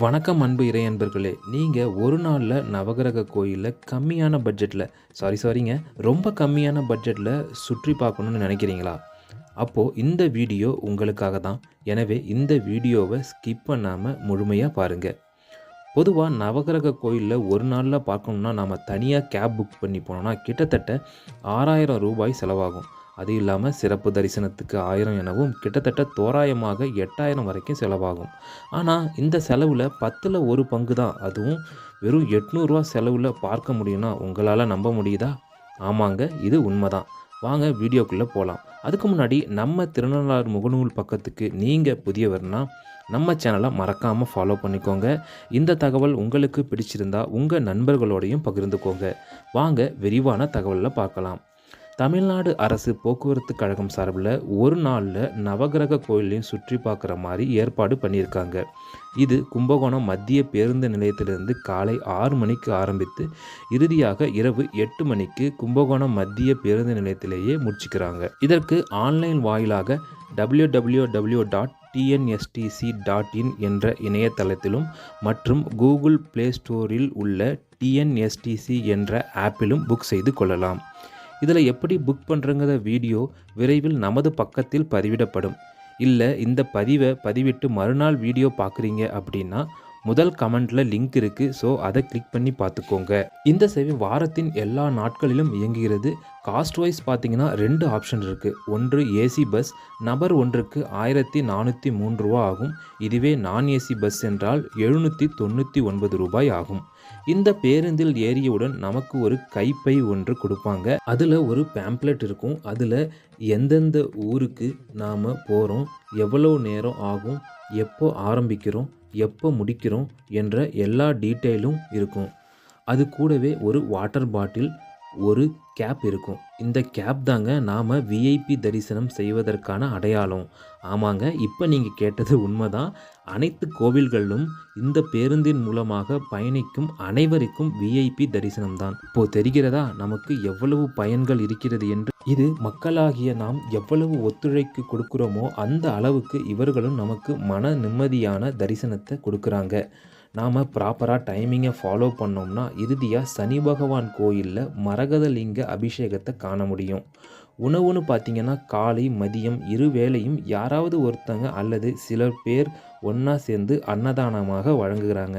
வணக்கம் அன்பு இறையன்பர்களே நீங்கள் ஒரு நாளில் நவகிரக கோயிலில் கம்மியான பட்ஜெட்டில் சாரி சாரிங்க ரொம்ப கம்மியான பட்ஜெட்டில் சுற்றி பார்க்கணுன்னு நினைக்கிறீங்களா? அப்போது இந்த வீடியோ உங்களுக்காக தான். எனவே இந்த வீடியோவை ஸ்கிப் பண்ணாமல் முழுமையாக பாருங்கள் பொதுவாக நவகிரக கோயிலில் ஒரு நாளில் பார்க்கணுன்னா நாம் தனியாக கேப் புக் பண்ணி போனோம்னா கிட்டத்தட்ட ஆறாயிரம் ரூபாய் செலவாகும். அது இல்லாமல் சிறப்பு தரிசனத்துக்கு ஆயிரம் எனவும் கிட்டத்தட்ட தோராயமாக எட்டாயிரம் வரைக்கும் செலவாகும். ஆனால் இந்த செலவில் பத்தில் ஒரு பங்கு தான் அதுவும் வெறும் எட்நூறுரூவா செலவில் பார்க்க முடியும்னா உங்களால் நம்ப முடியுதா? ஆமாங்க இது உண்மைதான். வாங்க வீடியோக்குள்ளே போகலாம் அதுக்கு முன்னாடி நம்ம திருநள்ளாறு முகநூல் பக்கத்துக்கு நீங்கள் புதியவர்னா நம்ம சேனலை மறக்காமல் ஃபாலோ பண்ணிக்கோங்க. இந்த தகவல் உங்களுக்கு பிடிச்சிருந்தா உங்கள் நண்பர்களோடையும் பகிர்ந்துக்கோங்க. வாங்க விரிவான தகவலில் பார்க்கலாம். தமிழ்நாடு அரசு போக்குவரத்து கழகம் சார்பில் ஒரு நாளில் நவகிரக கோயிலையும் சுற்றி பார்க்குற மாதிரி ஏற்பாடு பண்ணியிருக்காங்க. இது கும்பகோணம் மத்திய பேருந்து நிலையத்திலிருந்து காலை ஆறு மணிக்கு ஆரம்பித்து இறுதியாக இரவு எட்டு மணிக்கு கும்பகோணம் மத்திய பேருந்து நிலையத்திலேயே முடிச்சுக்கிறாங்க. இதற்கு ஆன்லைன் வாயிலாக W W W dot TNSTC dot in என்ற இணையதளத்திலும் மற்றும் கூகுள் ப்ளே ஸ்டோரில் உள்ள டிஎன்எஸ்டிசி என்ற ஆப்பிலும் புக் செய்து கொள்ளலாம். இதில் எப்படி புக் பண்ணுறங்கிற வீடியோ விரைவில் நமது பக்கத்தில் பதிவிடப்படும். இல்லை இந்த பதிவை பதிவிட்டு மறுநாள் வீடியோ பார்க்குறீங்க அப்படின்னா முதல் கமெண்ட்டில் லிங்க் இருக்குது ஸோ அதை கிளிக் பண்ணி பார்த்துக்கோங்க. இந்த சேவை வாரத்தின் எல்லா நாட்களிலும் இயங்குகிறது. காஸ்ட் வைஸ் பார்த்தீங்கன்னா ரெண்டு ஆப்ஷன் இருக்குது ஒன்று ஏசி பஸ் நபர் ஒன்றுக்கு ஆயிரத்தி நானூற்றி மூன்று ரூபா ஆகும். இதுவே நான் ஏசி பஸ் என்றால் எழுநூற்றி தொண்ணூற்றி ஒன்பது ரூபாய் ஆகும். இந்த பேருந்தில் ஏறியவுடன் நமக்கு ஒரு கைப்பை ஒன்று கொடுப்பாங்க. அதில் ஒரு பேம்ப்ளெட் இருக்கும். அதில் எந்தெந்த ஊருக்கு நாம் போகிறோம் எவ்வளோ நேரம் ஆகும் எப்போ ஆரம்பிக்கிறோம் எப்போ முடிக்கிறோம் என்ற எல்லா டீட்டெயிலும் இருக்கும். அது கூடவே ஒரு வாட்டர் பாட்டில் ஒரு கேப் இருக்கும். இந்த கேப் தாங்க நாம் விஐபி தரிசனம் செய்வதற்கான அடையாளம். ஆமாங்க இப்போ நீங்கள் கேட்டது உண்மைதான். அனைத்து கோவில்களிலும் இந்த பேருந்தின் மூலமாக பயணிக்கும் அனைவருக்கும் விஐபி தரிசனம் தான் இப்போ தெரிகிறதா? நமக்கு எவ்வளவு பயன்கள் இருக்கிறது என்று. இது மக்களாகிய நாம் எவ்வளவு ஒத்துழைப்பு கொடுக்குறோமோ அந்த அளவுக்கு இவர்களும் நமக்கு மன நிம்மதியான தரிசனத்தை கொடுக்குறாங்க. நாம் ப்ராப்பராக டைமிங்கை ஃபாலோ பண்ணோம்னா இறுதியாக சனி பகவான் கோயிலில் மரகதலிங்க அபிஷேகத்தை காண முடியும். உணவுன்னு பார்த்தீங்கன்னா காலை மதியம் இரு வேளையும் யாராவது ஒருத்தங்க அல்லது சிலர் பேர் ஒன்றா சேர்ந்து அன்னதானமாக வழங்குகிறாங்க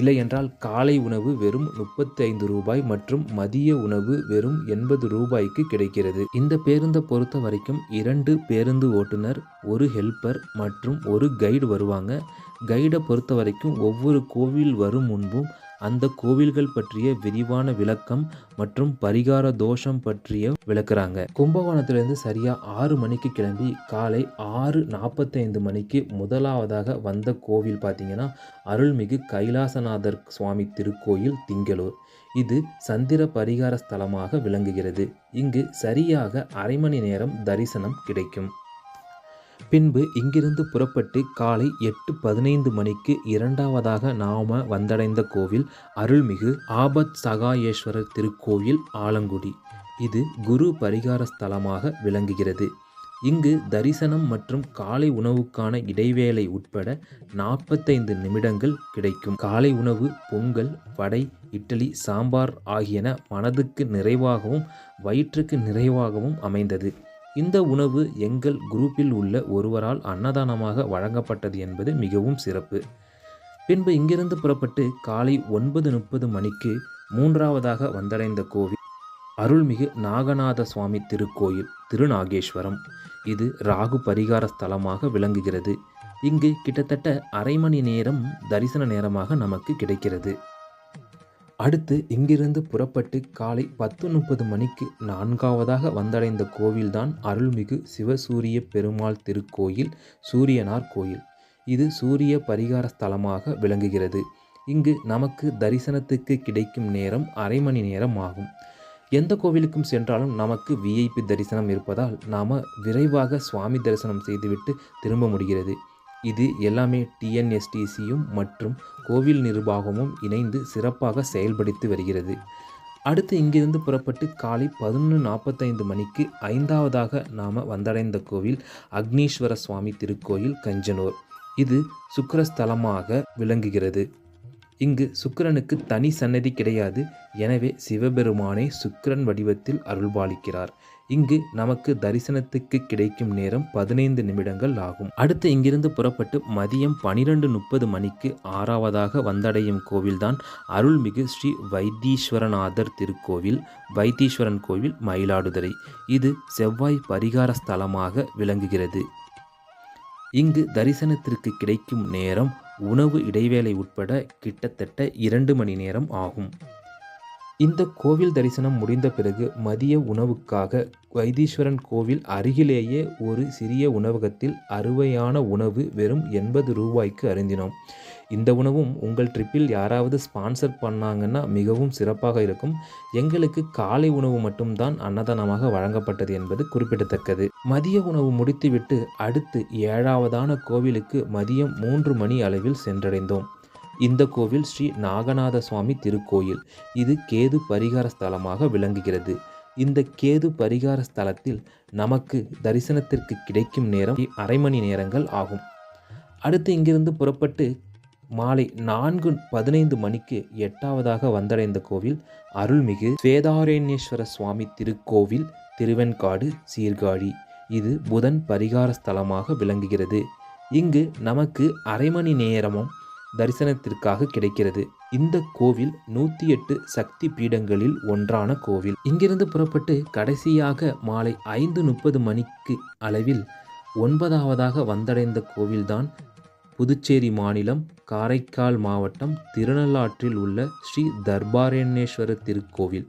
இல்லை என்றால் காலை உணவு வெறும் முப்பத்தி ஐந்து ரூபாய் மற்றும் மதிய உணவு வெறும் எண்பது ரூபாய்க்கு கிடைக்கிறது. இந்த பேருந்தை பொறுத்த வரைக்கும் இரண்டு பேருந்து ஓட்டுநர் ஒரு ஹெல்ப்பர் மற்றும் ஒரு கைடு வருவாங்க. கைடை பொறுத்த வரைக்கும் ஒவ்வொரு கோவில் வரும் முன்பும் அந்த கோவில்கள் பற்றிய விரிவான விளக்கம் மற்றும் பரிகார தோஷம் பற்றிய விளக்குறாங்க. கும்பகோணத்திலிருந்து சரியா ஆறு மணிக்கு கிளம்பி காலை ஆறு நாற்பத்தைந்து மணிக்கு முதலாவதாக வந்த கோவில் பார்த்தீங்கன்னா அருள்மிகு கைலாசநாதர் சுவாமி திருக்கோயில் திங்களூர். இது சந்திர பரிகார ஸ்தலமாக விளங்குகிறது. இங்கு சரியாக அரை மணி நேரம் தரிசனம் கிடைக்கும். பின்பு இங்கிருந்து புறப்பட்டு காலை எட்டு பதினைந்து மணிக்கு இரண்டாவதாக நாம வந்தடைந்த கோவில் அருள்மிகு ஆபத் சகாயேஸ்வரர் திருக்கோயில் ஆலங்குடி. இது குரு பரிகார ஸ்தலமாக விளங்குகிறது. இங்கு தரிசனம் மற்றும் காலை உணவுக்கான இடைவேளை உட்பட நாற்பத்தைந்து நிமிடங்கள் கிடைக்கும். காலை உணவு பொங்கல் வடை இட்லி சாம்பார் ஆகியன மனதுக்கு நிறைவாகவும் வயிற்றுக்கு நிறைவாகவும் அமைந்தது. இந்த உணவு எங்கள் குரூப்பில் உள்ள ஒருவரால் அன்னதானமாக வழங்கப்பட்டது என்பது மிகவும் சிறப்பு. பின்பு இங்கிருந்து புறப்பட்டு காலை ஒன்பது முப்பது மணிக்கு மூன்றாவதாக வந்தடைந்த கோவில் அருள்மிகு நாகநாத சுவாமி திருக்கோயில் திருநாகேஸ்வரம். இது ராகு பரிகார ஸ்தலமாக விளங்குகிறது. இங்கு கிட்டத்தட்ட அரை மணி நேரம் தரிசன நேரமாக நமக்கு கிடைக்கிறது. அடுத்து இங்கிருந்து புறப்பட்டு காலை பத்து முப்பது மணிக்கு நான்காவதாக வந்தடைந்த கோவில்தான் அருள்மிகு சிவசூரிய பெருமாள் திருக்கோயில் சூரியனார் கோயில். இது சூரிய பரிகார ஸ்தலமாக விளங்குகிறது. இங்கு நமக்கு தரிசனத்துக்கு கிடைக்கும் நேரம் அரை மணி நேரம் ஆகும். எந்த கோவிலுக்கும் சென்றாலும் நமக்கு விஐபி தரிசனம் இருப்பதால் நாம் விரைவாக சுவாமி தரிசனம் செய்துவிட்டு திரும்ப முடிகிறது. இது எல்லாமே டிஎன்எஸ்டிசியும் மற்றும் கோவில் நிர்வாகமும் இணைந்து சிறப்பாக செயல்படுத்தி வருகிறது. அடுத்து இங்கிருந்து புறப்பட்டு காலை பதினொன்று நாற்பத்தைந்து மணிக்கு ஐந்தாவதாக நாம் வந்தடைந்த கோவில் அக்னீஸ்வர சுவாமி திருக்கோயில் கஞ்சனூர். இது சுக்கரஸ்தலமாக விளங்குகிறது. இங்கு சுக்கரனுக்கு தனி சன்னதி கிடையாது. எனவே சிவபெருமானை சுக்கிரன் வடிவத்தில் அருள்பாலிக்கிறார். இங்கு நமக்கு தரிசனத்துக்கு கிடைக்கும் நேரம் பதினைந்து நிமிடங்கள் ஆகும். அடுத்து இங்கிருந்து புறப்பட்டு மதியம் பனிரெண்டு முப்பது மணிக்கு ஆறாவதாக வந்தடையும் கோவில்தான் அருள்மிகு ஸ்ரீ வைத்தீஸ்வரநாதர் திருக்கோவில் வைத்தீஸ்வரன் கோவில் மயிலாடுதுறை. இது செவ்வாய் பரிகார ஸ்தலமாக விளங்குகிறது. இங்கு தரிசனத்திற்கு கிடைக்கும் நேரம் உணவு இடைவேளை உட்பட கிட்டத்தட்ட இரண்டு மணி நேரம் ஆகும். இந்த கோவில் தரிசனம் முடிந்த பிறகு மதிய உணவுக்காக வைத்தீஸ்வரன் கோவில் அருகிலேயே ஒரு சிறிய உணவகத்தில் அறுவையான உணவு வெறும் எண்பது ரூபாய்க்கு அருந்தினோம். இந்த உணவும் உங்கள் ட்ரிப்பில் யாராவது ஸ்பான்சர் பண்ணாங்கன்னா மிகவும் சிறப்பாக இருக்கும். எங்களுக்கு காலை உணவு மட்டும்தான் அன்னதானமாக வழங்கப்பட்டது என்பது குறிப்பிடத்தக்கது. மதிய உணவு முடித்துவிட்டு அடுத்து ஏழாவதான கோவிலுக்கு மதியம் மூன்று மணி அளவில் சென்றடைந்தோம். இந்த கோவில் ஸ்ரீ நாகநாத சுவாமி திருக்கோயில். இது கேது பரிகார ஸ்தலமாக விளங்குகிறது. இந்த கேது பரிகார ஸ்தலத்தில் நமக்கு தரிசனத்திற்கு கிடைக்கும் நேரம் அரை மணி நேரங்கள் ஆகும். அடுத்து இங்கிருந்து புறப்பட்டு மாலை நான்கு பதினைந்து மணிக்கு எட்டாவதாக வந்தடைந்த கோவில் அருள்மிகு ஸ்வேதாரண்யேஸ்வர சுவாமி திருக்கோவில் திருவெண்காடு சீர்காழி. இது புதன் பரிகார ஸ்தலமாக விளங்குகிறது. இங்கு நமக்கு அரை மணி நேரமும் தரிசனத்திற்காக கிடைக்கிறது. இந்த கோவில் நூற்றி எட்டு சக்தி பீடங்களில் ஒன்றான கோவில். இங்கிருந்து புறப்பட்டு கடைசியாக மாலை ஐந்து முப்பது மணிக்கு அளவில் ஒன்பதாவதாக வந்தடைந்த கோவில்தான் புதுச்சேரி மாநிலம் காரைக்கால் மாவட்டம் திருநள்ளாற்றில் உள்ள ஸ்ரீ தர்பாரண்யேஸ்வர திருக்கோவில்.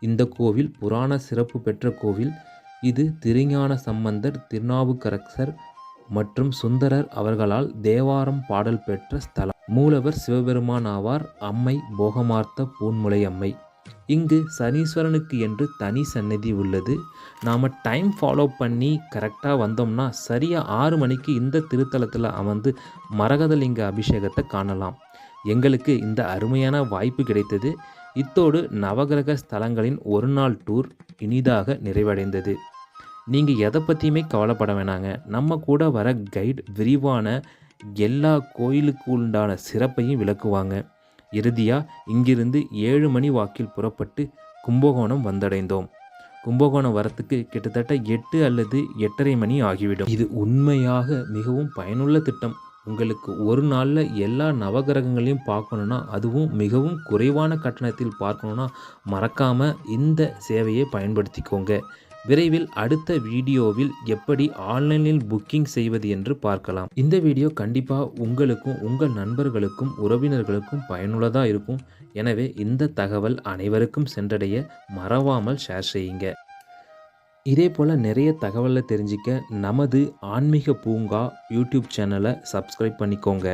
இந்த கோவில் புராண சிறப்பு பெற்ற கோவில். இது திருஞான சம்பந்தர் திருநாவுக்கரசர் மற்றும் சுந்தரர் அவர்களால் தேவாரம் பாடல் பெற்ற ஸ்தலம். மூலவர் சிவபெருமான் ஆவார் அம்மை போகமார்த்த பூன்முலை அம்மை. இங்கு சனீஸ்வரனுக்கு என்று தனி சன்னதி உள்ளது. நாம் டைம் ஃபாலோ பண்ணி கரெக்டாக வந்தோம்னா சரியாக ஆறு மணிக்கு இந்த திருத்தலத்தில் அமர்ந்து மரகதலிங்க அபிஷேகத்தை காணலாம். எங்களுக்கு இந்த அருமையான வாய்ப்பு கிடைத்தது. இத்தோடு நவகிரக ஸ்தலங்களின் ஒரு நாள் டூர் இனிதாக நிறைவடைந்தது. நீங்கள் எதை பற்றியுமே கவலைப்பட வேணாங்க. நம்ம கூட வர கைடு விரிவான எல்லா கோயிலுக்கு உண்டான சிறப்பையும் விளக்குவாங்க. இறுதியாக இங்கிருந்து ஏழு மணி வாக்கில் புறப்பட்டு கும்பகோணம் வந்தடைந்தோம். கும்பகோணம் வரத்துக்கு கிட்டத்தட்ட எட்டு அல்லது எட்டரை மணி ஆகிவிடும். இது உண்மையாக மிகவும் பயனுள்ள திட்டம். உங்களுக்கு ஒரு நாளில் எல்லா நவகிரகங்களையும் பார்க்கணுன்னா அதுவும் மிகவும் குறைவான கட்டணத்தில் பார்க்கணுன்னா மறக்காமல் இந்த சேவையை பயன்படுத்திக்கோங்க. விரைவில் அடுத்த வீடியோவில் எப்படி ஆன்லைனில் புக்கிங் செய்வது என்று பார்க்கலாம். இந்த வீடியோ கண்டிப்பாக உங்களுக்கும் உங்கள் நண்பர்களுக்கும் உறவினர்களுக்கும் பயனுள்ளதாக இருக்கும். எனவே இந்த தகவல் அனைவருக்கும் சென்றடைய மறவாமல் ஷேர் செய்யுங்க. இதே போல் நிறைய தகவலை தெரிஞ்சிக்க நமது ஆன்மீக பூங்கா யூடியூப் சேனலை சப்ஸ்கிரைப் பண்ணிக்கோங்க.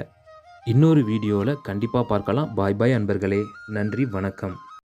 இன்னொரு வீடியோவில் கண்டிப்பாக பார்க்கலாம். பாய் பாய் அன்பர்களே. நன்றி வணக்கம்.